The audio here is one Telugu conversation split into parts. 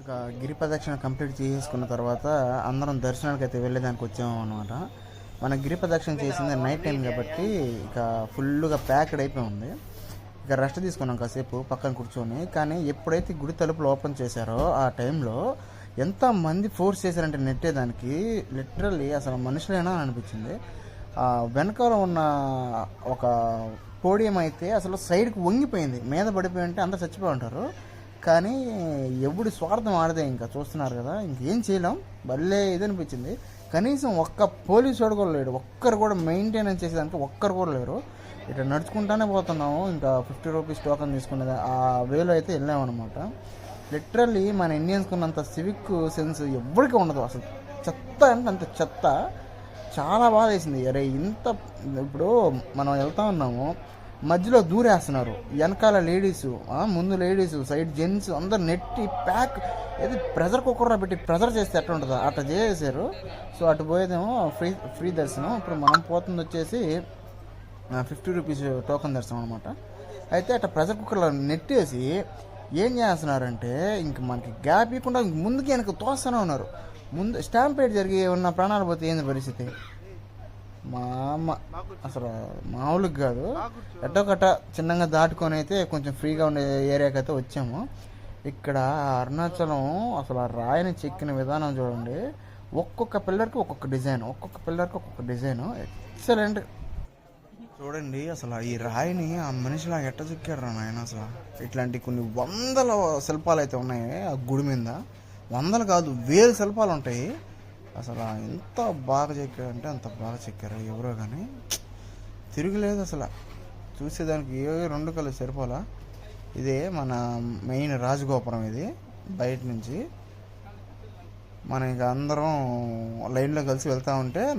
ఇక గిరి ప్రదక్షిణ కంప్లీట్ చేసేసుకున్న తర్వాత అందరం దర్శనానికి అయితే వెళ్ళేదానికి వచ్చాము అనమాట మన గిరి ప్రదక్షిణ చేసింది నైట్ టైం కాబట్టి ఇక ఫుల్గా ప్యాక్డ్ అయిపోయి ఉంది. ఇక రెస్ట్ తీసుకున్నాం కాసేపు పక్కన కూర్చొని. కానీ ఎప్పుడైతే గుడి తలుపులు ఓపెన్ చేశారో ఆ టైంలో ఎంత మంది ఫోర్స్ చేశారంటే నెట్టేదానికి. లిటరల్లీ అసలు మనుషులేనా అనిపించింది. ఆ వెనకాల ఉన్న ఒక పోడియం అయితే అసలు సైడ్కి వంగిపోయింది. మీద పడిపోయి ఉంటే అందరు చచ్చిపోయి ఉంటారు. కానీ ఎవడి స్వార్థం ఆడదే ఇంకా చూస్తున్నారు కదా ఇంకేం చేయలేం. భలే ఇది అనిపించింది. కనీసం ఒక్క పోలీసు వాడు కూడా లేడు. ఒక్కరు కూడా మెయింటెనెన్స్ చేసేదానికి ఒక్కరు కూడా లేరు. ఇట్లా నడుచుకుంటానే పోతున్నాము. ఇంకా ఫిఫ్టీ రూపీస్ టోకన్ తీసుకునేది. ఆ వేలో అయితే వెళ్ళామన్నమాట. లిటరల్లీ మన ఇండియన్స్కి ఉన్నంత సివిక్ సెన్స్ ఎవరికి ఉండదు. అసలు చెత్త అంటే అంత చెత్త. చాలా బాధ వేసింది అరే ఇంత ఇప్పుడు మనం వెళ్తా ఉన్నాము. మధ్యలో దూరేస్తున్నారు. వెనకాల లేడీస్ ముందు లేడీస్ సైడ్ జెంట్స్ అందరు నెట్టి ప్యాక్ ఏది ప్రెజర్ కుక్కర్లో పెట్టి ప్రెజర్ చేస్తే ఎట్లా ఉంటుందో అట్లా చేసేసారు సో అటు పోయేదేమో ఫ్రీ ఫ్రీ దర్శనం. ఇప్పుడు మనం పోతుంది వచ్చేసి ఫిఫ్టీ రూపీస్ టోకెన్ దర్శనం అనమాట అయితే అట్లా ప్రెషర్ కుక్కర్లో నెట్టేసి ఏం చేస్తున్నారంటే ఇంక మనకి గ్యాప్ ఇవ్వకుండా ముందుకి వెనక తోస్తూనే ఉన్నారు. ముందు స్టాంపేట్ జరిగి ఉన్న ప్రాణాలు పోతే ఏంది పరిస్థితి? మా అమ్మ అసలు మామూలుగా కాదు. ఎట్టో కట్ట చిన్నగా దాటుకొని అయితే కొంచెం ఫ్రీగా ఉండే ఏరియాకి అయితే వచ్చాము. ఇక్కడ అరుణాచలం అసలు ఆ రాయిని చెక్కిన విధానం చూడండి. ఒక్కొక్క పిల్లర్కి ఒక్కొక్క డిజైన్ ఒక్కొక్క పిల్లర్కి ఒక్కొక్క డిజైన్. ఎక్సలెంట్. చూడండి అసలు ఈ రాయిని ఆ మనిషిలా ఎట్ట చెక్కారు నాయన అసలు? ఇట్లాంటి కొన్ని వందల శిల్పాలు అయితే ఉన్నాయి ఆ గుడి మీద. వందలు కాదు వేలు శిల్పాలు ఉంటాయి. అసలు ఎంత బాగా చెక్కారంటే అంత బాగా చెక్కారు. ఎవరో కానీ తిరుగులేదు అసలు. చూసేదానికి ఏ రెండు కళ్ళు సరిపోలా. ఇదే మన మెయిన్ రాజగోపురం ఇది బయట నుంచి. మన ఇక అందరం లైన్లో కలిసి వెళ్తూ ఉంటే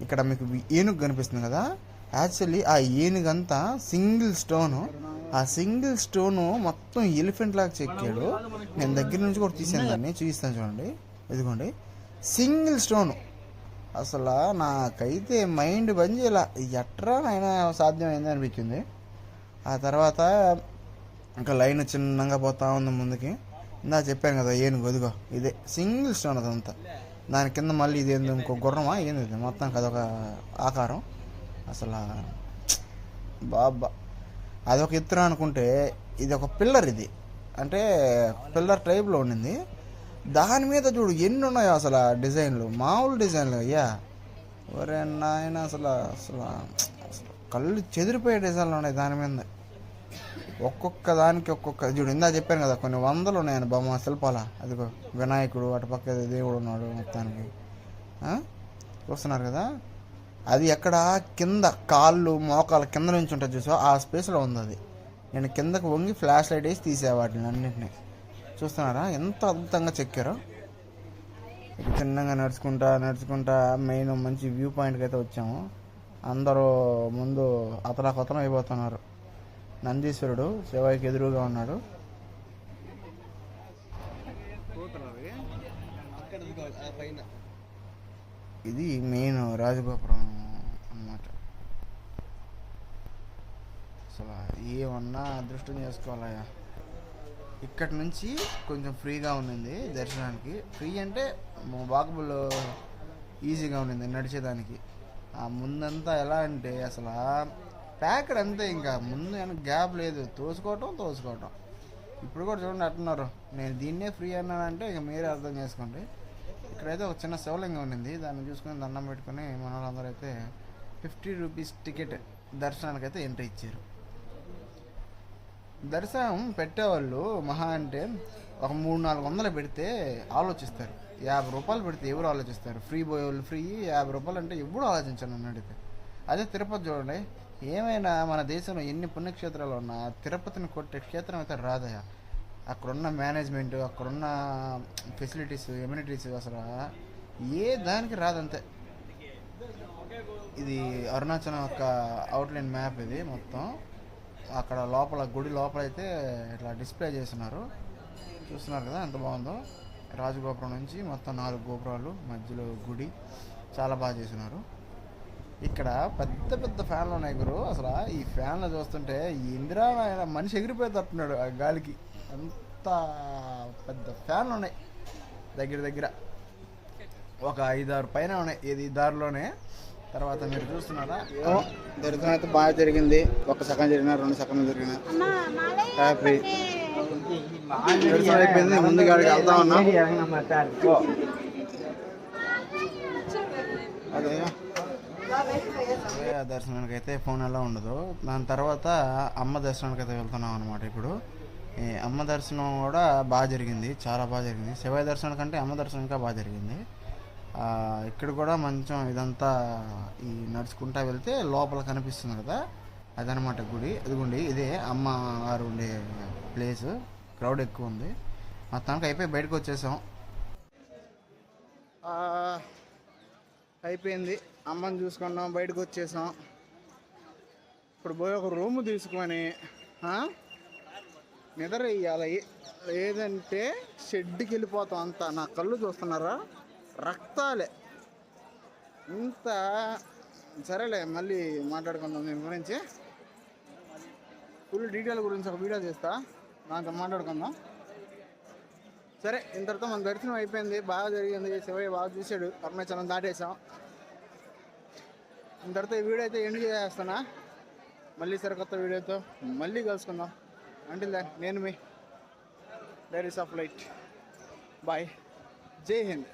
ఇక్కడ మీకు ఏనుగు కనిపిస్తుంది కదా. యాక్చువల్లీ ఆ ఏనుగంతా సింగిల్ స్టోను. ఆ సింగిల్ స్టోను మొత్తం ఎలిఫెంట్ లాగా చెక్కాడు. నేను దగ్గర నుంచి కూడా తీసాను దాన్ని. చూపిస్తాను చూడండి. ఇదిగోండి. Single stone. అసలు నాకైతే మైండ్ బంద్ చేయాల. ఎట్రా అయినా సాధ్యమైంది అనిపించింది. ఆ తర్వాత ఇంకా లైన్ చిన్నగా పోతా ఉంది ముందుకి. ఇందా చెప్పాను కదా ఏను గొదుగో. ఇదే సింగిల్ స్టోన్ అదంతా. దాని కింద మళ్ళీ ఇది ఏంది ఇంకో గుర్రమా? ఏంది ఇది? మొత్తం అదొక ఆకారం. అసలు బాబా అదొక ఎత్తున అనుకుంటే ఇది ఒక పిల్లర్ ఇది. అంటే పిల్లర్ టైప్లో ఉండింది. దాని మీద చూడు ఎన్ని ఉన్నాయో అసలు ఆ డిజైన్లు? మామూలు డిజైన్లు అయ్యా. ఒరే నాయన అసలు అసలు అసలు కళ్ళు చెదిరిపోయే డిజైన్లు ఉన్నాయి దాని మీద. ఒక్కొక్క దానికి ఒక్కొక్క చూడు ఇందా చెప్పాను కదా కొన్ని వందలు ఉన్నాయని బొమ్మ శిల్పాల. అదిగో వినాయకుడు అటు పక్క దేవుడు ఉన్నాడు మొత్తానికి. చూస్తున్నారు కదా? అది ఎక్కడ? కింద కాళ్ళు మోకాలు కింద నుంచి ఉంటుంది చూసా ఆ స్పేస్లో ఉంది అది. నేను కిందకు వంగి ఫ్లాష్ లైట్ వేసి తీసే వాటిని అన్నింటినీ. చూస్తున్నారా? ఎంత అద్భుతంగా చెక్కారో. చిన్నగా నడుచుకుంటా నడుచుకుంటా మెయిన్ మంచి వ్యూ పాయింట్కి అయితే వచ్చాము. అందరూ ముందు అతలా కొతలం అయిపోతున్నారు. నందీశ్వరుడు శివాయికి ఎదురుగా ఉన్నాడు. ఇది మెయిన్ రాజగోపురం అన్నమాట. అసలు ఏమన్నా అదృష్టం చేసుకోవాలయ్యా. ఇక్కడి నుంచి కొంచెం ఫ్రీగా ఉండింది దర్శనానికి. ఫ్రీ అంటే వాకబుల్ ఈజీగా ఉండింది నడిచేదానికి. ఆ ముందంతా ఎలా అంటే అసలు ప్యాక్డ్ అంతే ఇంకా. ముందు వెనక గ్యాప్ లేదు. తోసుకోవటం తోసుకోవటం. ఇప్పుడు కూడా చూడండి అంటున్నారు. నేను దీన్నే ఫ్రీ అన్నానంటే ఇక మీరే అర్థం చేసుకోండి. ఇక్కడైతే ఒక చిన్న శివలింగం ఉండింది. దాన్ని చూసుకొని దండం పెట్టుకొని మన వాళ్ళందరూ అయితే ఫిఫ్టీ రూపీస్ టికెట్ దర్శనానికి అయితే ఎంట్రీ ఇచ్చారు. దర్శనం పెట్టేవాళ్ళు మహా అంటే ఒక మూడు నాలుగు వందలు పెడితే ఆలోచిస్తారు. యాభై రూపాయలు పెడితే ఎవరు ఆలోచిస్తారు? ఫ్రీ బోయోలు ఫ్రీ యాభై రూపాయలు అంటే ఎప్పుడు ఆలోచించాను నన్ను అడిగితే. అదే తిరుపతి చూడండి. ఏమైనా మన దేశంలో ఎన్ని పుణ్యక్షేత్రాలు ఉన్నా తిరుపతిని కొట్టే క్షేత్రం అయితే రాదయా అక్కడున్న మేనేజ్మెంట్ అక్కడున్న ఫెసిలిటీస్ ఎమ్యూనిటీస్ అసలు ఏ దానికి రాదంతే. ఇది అరుణాచలం యొక్క అవుట్లైన్ మ్యాప్ ఇది మొత్తం. అక్కడ లోపల గుడి లోపల అయితే ఇట్లా డిస్ప్లే చేస్తున్నారు. చూస్తున్నారు కదా ఎంత బాగుందో. రాజగోపురం నుంచి మొత్తం నాలుగు గోపురాలు మధ్యలో గుడి చాలా బాగా చేసినారు ఇక్కడ పెద్ద పెద్ద ఫ్యాన్లు ఉన్నాయి గురు. అసలు ఈ ఫ్యాన్లు చూస్తుంటే ఈ ఇందిరా ఆయన మనిషి ఎగిరిపోయేటట్టున్నాడు ఆ గాలికి. అంత పెద్ద ఫ్యాన్లు ఉన్నాయి. దగ్గర దగ్గర ఒక ఐదారు పైన ఉన్నాయి. ఇది దారిలోనే. తర్వాత మీరు చూస్తున్నారా? దర్శనం అయితే బాగా జరిగింది. ఒక సగం జరిగిన రెండు సగం జరిగిన. హ్యాపీ. దర్శనం అయిపోయింది. ముందుగా అడిగి వెళ్తా ఉన్నాం. దర్శనానికి అయితే ఫోన్ ఎలా ఉండదు. దాని తర్వాత అమ్మ దర్శనానికి అయితే వెళ్తున్నాం అనమాట ఇప్పుడు. ఈ అమ్మ దర్శనం కూడా బాగా జరిగింది. చాలా బాగా జరిగింది. శివయ్య దర్శనం కంటే అమ్మ దర్శనం ఇంకా బాగా జరిగింది. ఇక్కడ కూడా మంచం ఇదంతా ఈ నడుచుకుంటా వెళ్తే లోపల కనిపిస్తుంది కదా అదనమాట గుడి. అదిగోండి ఇదే అమ్మ వారు ఉండే ప్లేస్ క్రౌడ్ ఎక్కువ ఉంది. మొత్తానికి అయిపోయి బయటకు వచ్చేసాం. అయిపోయింది. అమ్మని చూసుకున్నాం బయటకు వచ్చేసాం. ఇప్పుడు పోయి ఒక రూమ్ తీసుకొని నిద్ర వేయాలి లేదంటే షెడ్కి వెళ్ళిపోతాం అంతా. నా కళ్ళు చూస్తున్నారా? రక్తాలే. ఇంత సరేలే మళ్ళీ మాట్లాడుకుందాం దీని గురించి. ఫుల్ డీటెయిల్ గురించి ఒక వీడియో చేస్తా దాంతో మాట్లాడుకుందాం. సరే ఇంతటితో మన దర్శనం అయిపోయింది బాగా జరిగింది శివయ్య బాగా చూశాడు అరుణాచలం దాటేసాం ఇంతటితో ఈ వీడియో అయితే ఎండ్ చేసేస్తానా మళ్ళీ సరికొత్త వీడియోతో మళ్ళీ కలుసుకుందాం. అంటే నేను మీ డైరీస్ ఆఫ్ లైట్ బాయ్ జై హింద్.